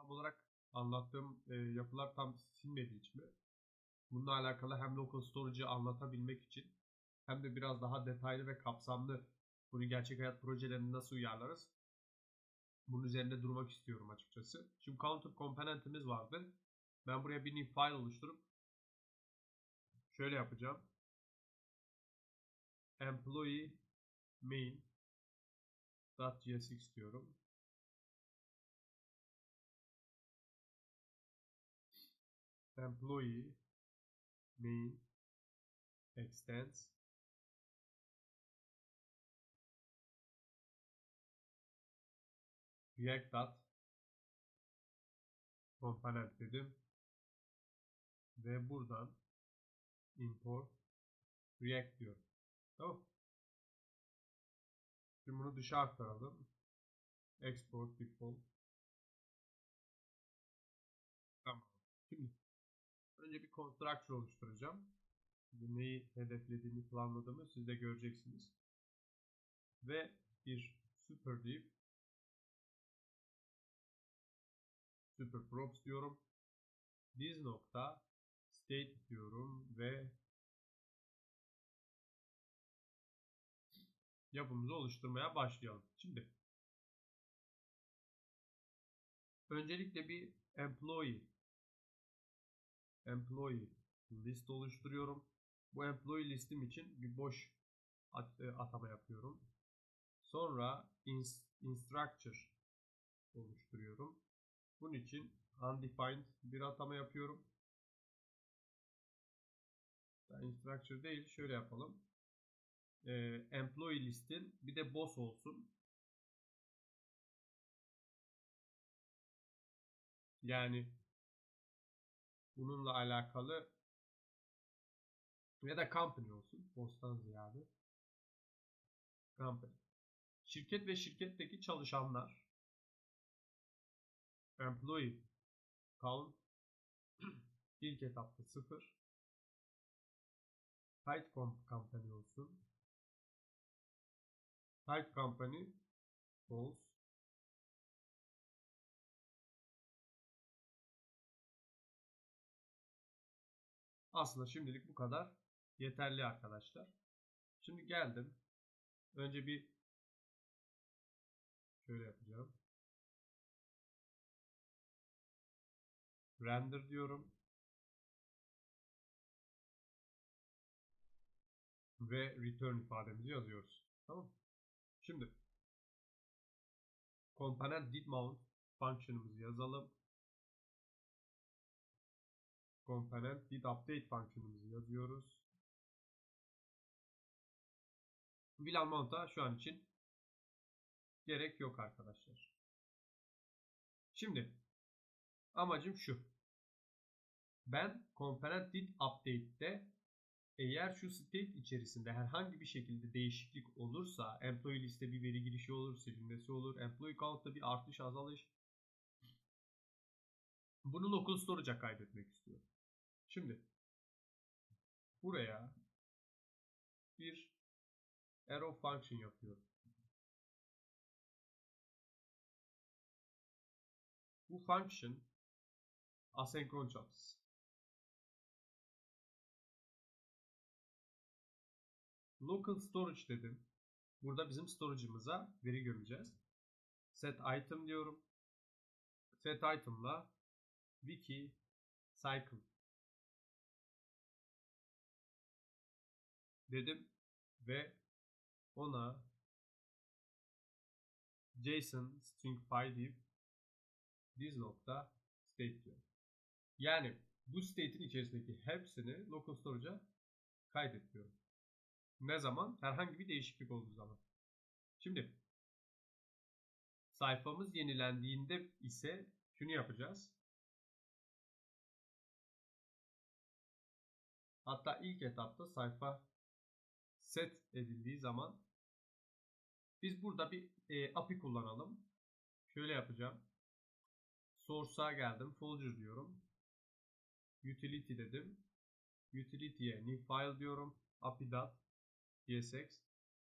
tam olarak anlattığım e, yapılar tam silmediği için mi? Bununla alakalı hem local storage'ı anlatabilmek için hem de biraz daha detaylı ve kapsamlı bunu gerçek hayat projelerine nasıl uyarlarız? Bunun üzerinde durmak istiyorum açıkçası. Şimdi counter komponentimiz vardı. Ben buraya bir new file oluşturup şöyle yapacağım. Employee main .jsx diyorum. Employee main extends react dot komponent dedim ve buradan import react diyorum. Tamam. Şimdi bunu dışa aktaralım. Export default. Tamam. Şimdi önce bir constructor oluşturacağım. Neyi hedeflediğimi planladığımı siz de göreceksiniz. Ve bir super div super props diyorum. This nokta state diyorum ve yapımızı oluşturmaya başlayalım. Şimdi öncelikle bir employee employee list oluşturuyorum. Bu employee listim için bir boş at e, atama yapıyorum. Sonra instructor oluşturuyorum. Bunun için undefined bir atama yapıyorum. Instructor değil şöyle yapalım e, employee listin bir de boss olsun. Yani bununla alakalı ya da company olsun. Boss'tan ziyade. Company. Şirket ve şirketteki çalışanlar employee count ilk etapta 0 tight company olsun Type company false. Aslında şimdilik bu kadar yeterli arkadaşlar. Şimdi geldim. Önce bir şöyle yapacağım. Render diyorum. Ve return ifademizi yazıyoruz. Tamam Şimdi component did mount function'ımızı yazalım. Component did update function'ımızı yazıyoruz. VLAN mount'a şu an için gerek yok arkadaşlar. Şimdi amacım şu. Ben component did update'de eğer şu state içerisinde herhangi bir şekilde değişiklik olursa, employee liste bir veri girişi olur, silinmesi olur, employee count'ta bir artış azalış. Bunu local storage'a kaydetmek istiyorum. Şimdi buraya bir arrow function yapıyorum. Bu function asenkron çalışsın. Local storage dedim. Burada bizim storage'ımıza veri gömeceğiz. Set item diyorum. Set item'la wiki cycle dedim ve ona JSON string file deyip this nokta state diyor. Yani bu state'in içerisindeki hepsini local storage'a kaydet diyorum. Ne zaman? Herhangi bir değişiklik olduğu zaman. Şimdi sayfamız yenilendiğinde ise şunu yapacağız. Hatta ilk etapta sayfa set edildiği zaman biz burada bir e, API kullanalım. Şöyle yapacağım. Source'a geldim. Folder diyorum. Utility dedim. Utility'ye new file diyorum. API.dat TSX.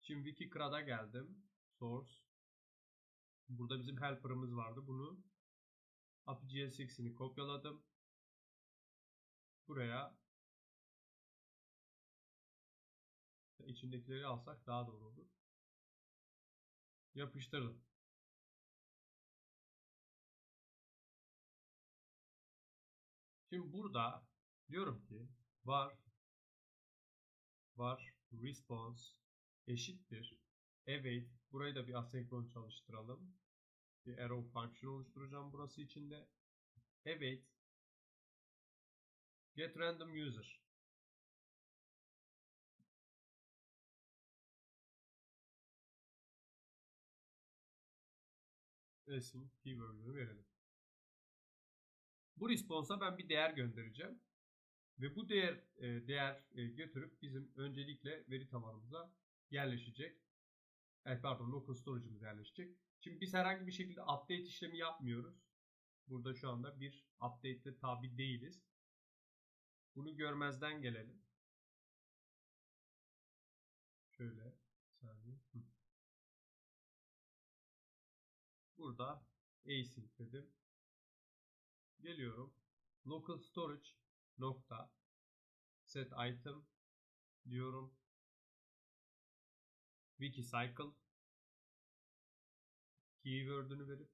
Şimdi Wikicrad'a geldim. Source. Burada bizim helper'ımız vardı. Bunu API-GSX'ini kopyaladım. Buraya içindekileri alsak daha doğru olur. Yapıştırdım. Şimdi burada diyorum ki var var response eşittir await burayı da bir asenkron çalıştıralım. Bir arrow function oluşturacağım burası içinde. Await get random user resim keyword'ünü verelim. Bu response'a ben bir değer göndereceğim. Ve bu değer e, değer e, götürüp bizim öncelikle veri tabanımıza yerleşecek. Evet pardon local storage'ımıza yerleşecek. Şimdi biz herhangi bir şekilde update işlemi yapmıyoruz. Burada şu anda bir update'le tabi değiliz. Bunu görmezden gelelim. Şöyle Burada async dedim. Geliyorum. Local storage nokta set item diyorum. Wiki cycle keyword'ünü verip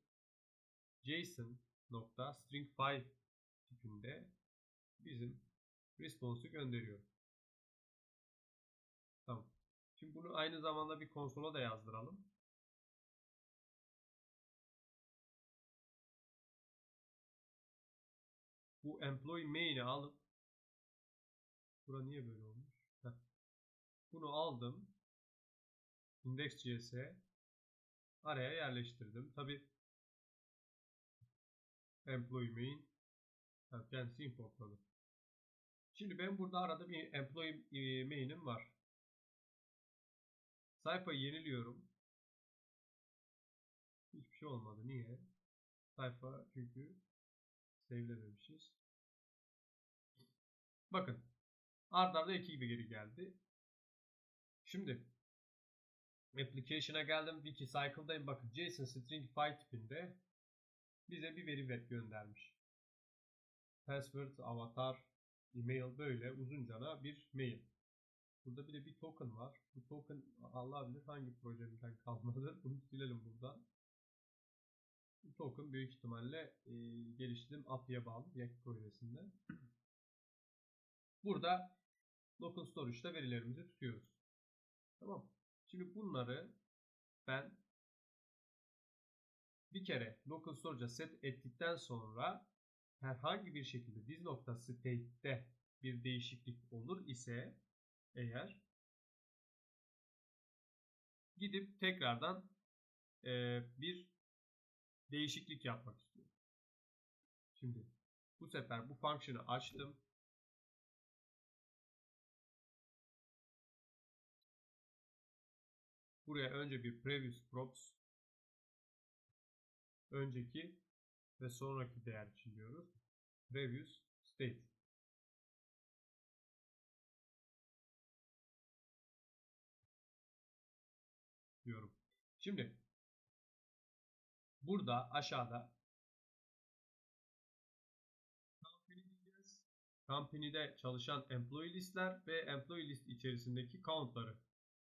JSON nokta string file tipinde bizim response'u gönderiyorum. Tamam. Şimdi bunu aynı zamanda bir konsola da yazdıralım. Bu employee main'i alıp bura niye böyle olmuş? Heh. Bunu aldım. Index.js'e araya yerleştirdim. Tabi employee main kendisi importladı. Şimdi ben burada arada bir employee main'im var. Sayfayı yeniliyorum. Hiçbir şey olmadı. Niye? Sayfa çünkü Save'lememişiz. Bakın. Ard arda iki gibi geri geldi. Şimdi application'a geldim. Wiki cycle'dayım. Bakın JSON string file tipinde bize bir veri göndermiş. Password, avatar, email böyle uzuncana bir mail. Burada bir de bir token var. Bu token Allah bilir hangi projemden kalmadı. Bunu silelim buradan. Bu token büyük ihtimalle e, geliştirdiğim API'ye bağlı React projesinde. Burada local storage'da verilerimizi tutuyoruz. Tamam. Şimdi bunları ben bir kere local storage'a set ettikten sonra herhangi bir şekilde biz nokta state'de bir değişiklik olur ise eğer gidip tekrardan e, bir değişiklik yapmak istiyorum. Şimdi bu sefer bu fonksiyonu açtım. Buraya önce bir previous props önceki ve sonraki değer için diyoruz. Previous state. diyorum. Şimdi Burada aşağıda Company'de çalışan employee listler ve employee list içerisindeki count'ları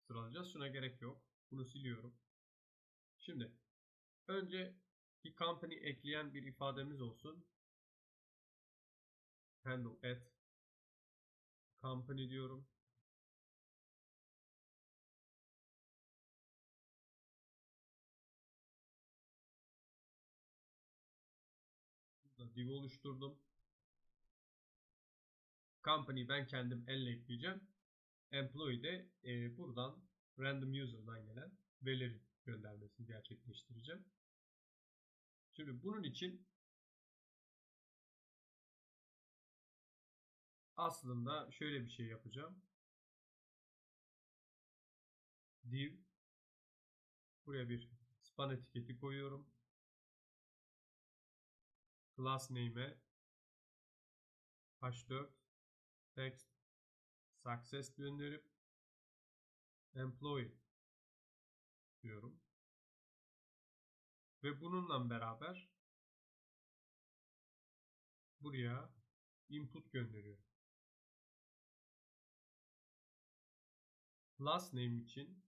sıralayacağız. Şuna gerek yok. Bunu siliyorum. Şimdi önce bir company ekleyen bir ifademiz olsun. Handle at company diyorum. div oluşturdum. Company ben kendim elle ekleyeceğim. Employee de e, buradan random user'dan gelen verileri göndermesini gerçekleştireceğim. Şimdi bunun için aslında şöyle bir şey yapacağım. Div buraya bir span etiketi koyuyorum class name'e h4 text success gönderip employee diyorum. Ve bununla beraber buraya input gönderiyor. Class name için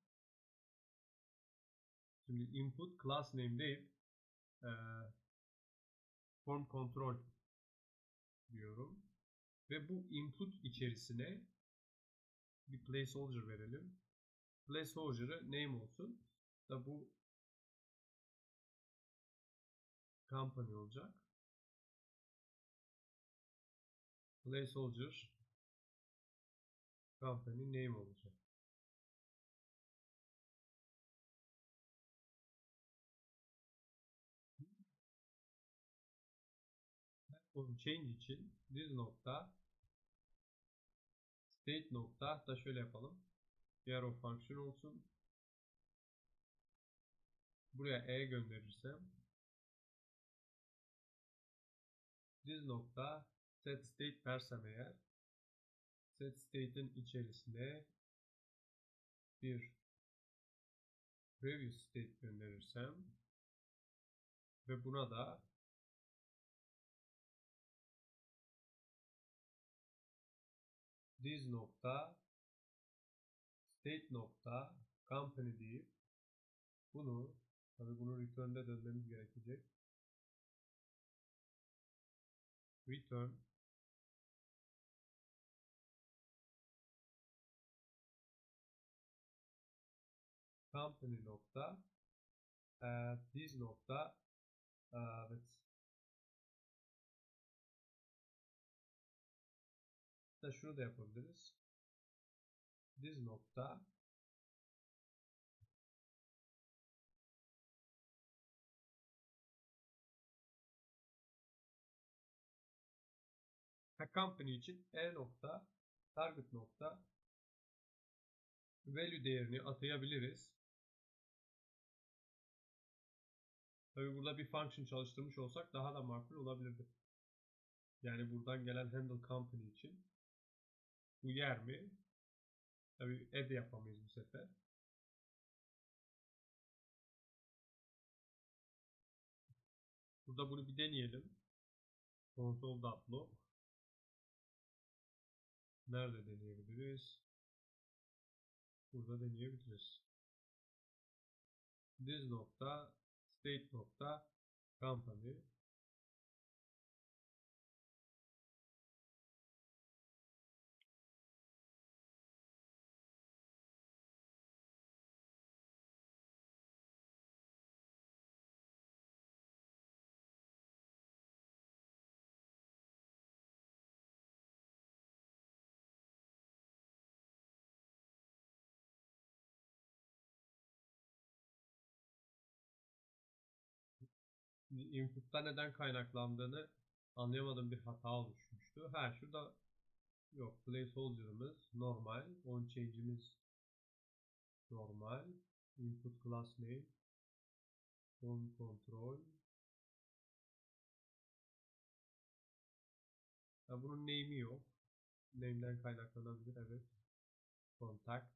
şimdi input class name değil e, form control diyorum. Ve bu input içerisine bir placeholder verelim. Placeholder'ı name olsun. Da bu company olacak. Placeholder company name olacak. Platform change için this nokta state nokta da şöyle yapalım. Bir arrow function olsun. Buraya e gönderirsem this nokta set state dersem eğer set state'in içerisine bir previous state gönderirsem ve buna da this nokta state company deyip bunu tabi bunu return'de dönmemiz gerekecek. Return company nokta uh, this nokta evet da şunu da yapabiliriz. This nokta company için e nokta target nokta value değerini atayabiliriz. Tabi burada bir function çalıştırmış olsak daha da makul olabilirdi. Yani buradan gelen handle company için bu yer mi? Tabi add yapamayız bu sefer. Burada bunu bir deneyelim. Console.log Nerede deneyebiliriz? Burada deneyebiliriz. This nokta state nokta company input'ta neden kaynaklandığını anlayamadığım bir hata oluşmuştu. Ha şurada yok placeholder'ımız normal, on change'imiz normal, input class name, on control. Ha, bunun name'i yok. Name'den kaynaklanabilir evet. Contact.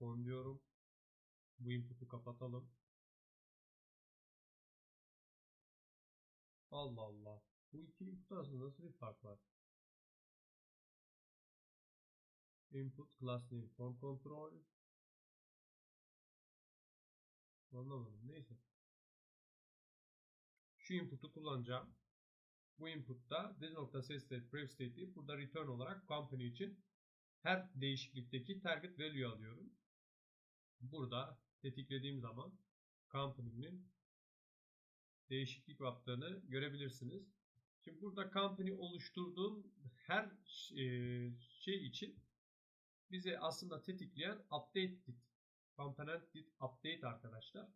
On diyorum. Bu input'u kapatalım. Allah Allah. Bu iki input arasında nasıl bir fark var? Input class name form control. Anlamadım. Neyse. Şu input'u kullanacağım. Bu input'ta this nokta set state prev state deyip burada return olarak company için her değişiklikteki target value alıyorum. Burada tetiklediğim zaman company'nin değişiklik yaptığını görebilirsiniz. Şimdi burada company oluşturduğum her e, şey için bize aslında tetikleyen update did. Component did update arkadaşlar.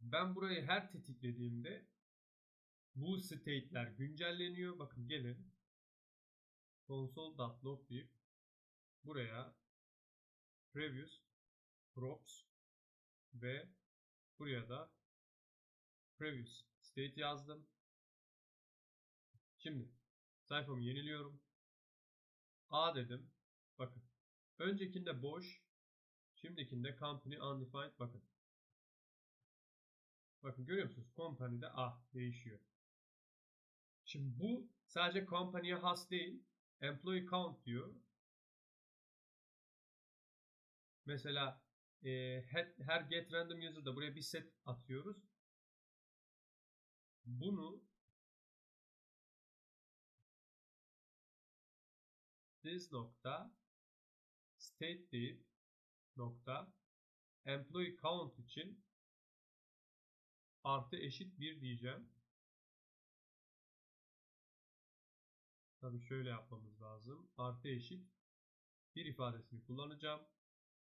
Ben burayı her tetiklediğimde bu state'ler güncelleniyor. Bakın gelin console.log deyip buraya previous props ve buraya da previous state yazdım. Şimdi sayfamı yeniliyorum. A dedim. Bakın. Öncekinde boş. Şimdikinde company undefined. Bakın. Bakın görüyor musunuz? Company'de A değişiyor. Şimdi bu sadece company'ye has değil. Employee count diyor. Mesela e, her, her get random user'da buraya bir set atıyoruz. Bunu this nokta state deyip nokta employee count için artı eşit 1 diyeceğim. Tabii şöyle yapmamız lazım. Artı eşit bir ifadesini kullanacağım.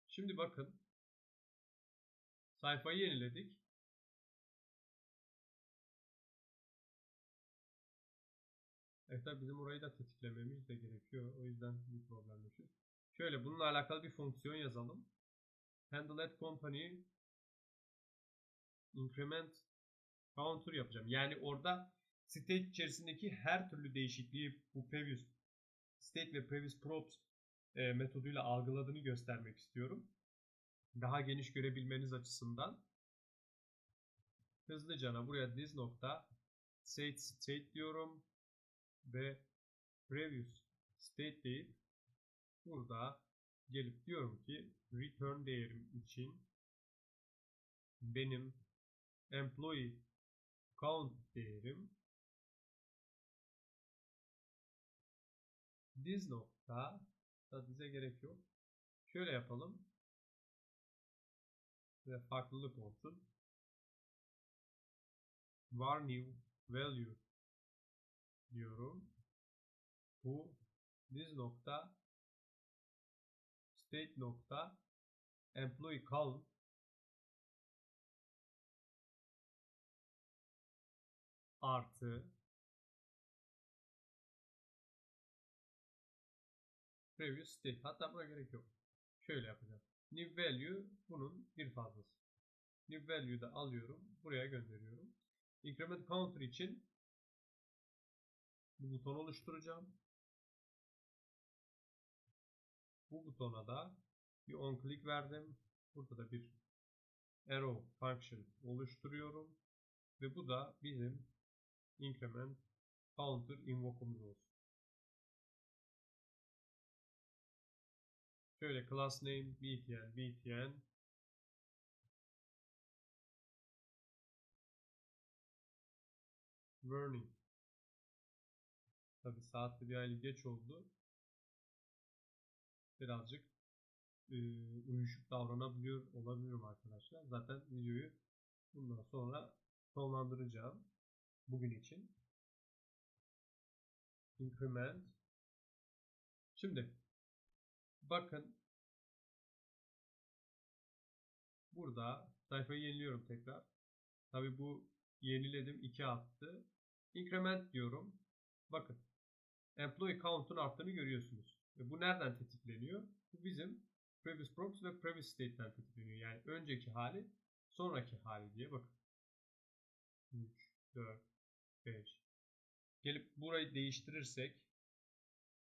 Şimdi bakın. Sayfayı yeniledik. Evet tabii bizim orayı da tetiklememiz de gerekiyor. O yüzden bir problem yaşıyoruz. Şöyle bununla alakalı bir fonksiyon yazalım. Handle at company increment counter yapacağım. Yani orada state içerisindeki her türlü değişikliği bu previous state ve previous props e, metoduyla algıladığını göstermek istiyorum. Daha geniş görebilmeniz açısından hızlıca buraya this nokta state state diyorum ve previous state deyip burada gelip diyorum ki return değerim için benim employee count değerim this nokta da bize gerek yok. Şöyle yapalım. Ve farklılık olsun. var new value diyorum. Bu this nokta state nokta employee count artı previous state. Hatta buna gerek yok. Şöyle yapacağım. New value bunun bir fazlası. New value'yu da alıyorum. Buraya gönderiyorum. Increment counter için bir buton oluşturacağım. Bu butona da bir on click verdim. Burada da bir arrow function oluşturuyorum. Ve bu da bizim increment counter invoke'umuz olsun. Şöyle class name btn btn warning saatte bir aylık geç oldu. Birazcık e, uyuşuk davranabiliyor olabilirim arkadaşlar. Zaten videoyu bundan sonra sonlandıracağım. Bugün için. Increment. Şimdi bakın burada sayfayı yeniliyorum tekrar. Tabi bu yeniledim 2 attı. Increment diyorum. Bakın. Employee count'un arttığını görüyorsunuz. Ve bu nereden tetikleniyor? Bu bizim previous props ve previous state'den tetikleniyor. Yani önceki hali, sonraki hali diye bakın. 3, 4, 5. Gelip burayı değiştirirsek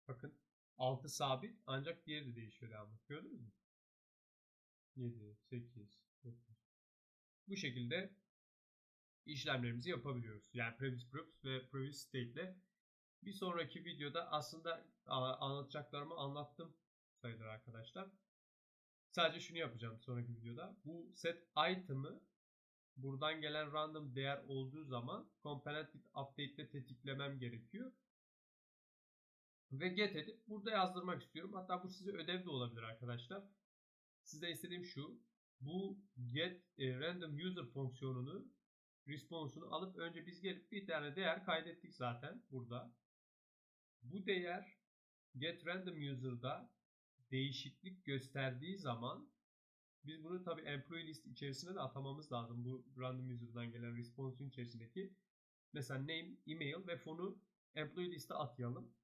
bakın 6 sabit ancak diğeri de değişiyor devamlı. Gördünüz mü? 7, 8, 9. Bu şekilde işlemlerimizi yapabiliyoruz. Yani previous props ve previous state ile bir sonraki videoda aslında anlatacaklarımı anlattım sayılır arkadaşlar. Sadece şunu yapacağım sonraki videoda. Bu set item'ı buradan gelen random değer olduğu zaman component update ile tetiklemem gerekiyor. Ve get edip burada yazdırmak istiyorum. Hatta bu size ödev de olabilir arkadaşlar. Size istediğim şu. Bu get e, random user fonksiyonunu response'unu alıp önce biz gelip bir tane değer kaydettik zaten burada. Bu değer get random user'da değişiklik gösterdiği zaman biz bunu tabi employee list içerisine de atamamız lazım. Bu random user'dan gelen response'un içerisindeki mesela name, email ve fonu employee liste atayalım.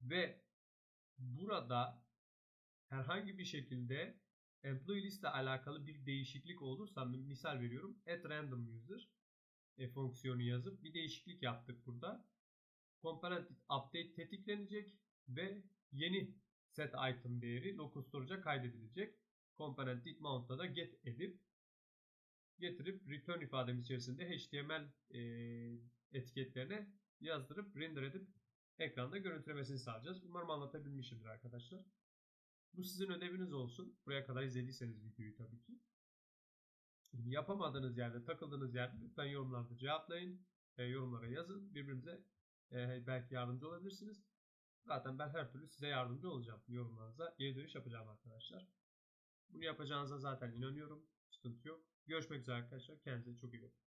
Ve burada herhangi bir şekilde employee liste alakalı bir değişiklik olursa misal veriyorum at random user e, fonksiyonu yazıp bir değişiklik yaptık burada component update tetiklenecek ve yeni set item değeri local storage'a kaydedilecek. Component mount'ta da get edip getirip return ifademiz içerisinde HTML e, etiketlerine yazdırıp render edip ekranda görüntülemesini sağlayacağız. Umarım anlatabilmişimdir arkadaşlar. Bu sizin ödeviniz olsun. Buraya kadar izlediyseniz videoyu tabii ki. Yapamadığınız yerde, takıldığınız yerde lütfen yorumlarda cevaplayın. E, yorumlara yazın. Birbirimize e, belki yardımcı olabilirsiniz. Zaten ben her türlü size yardımcı olacağım. Yorumlarınıza geri dönüş yapacağım arkadaşlar. Bunu yapacağınıza zaten inanıyorum. Sıkıntı yok. Görüşmek üzere arkadaşlar. Kendinize çok iyi bakın.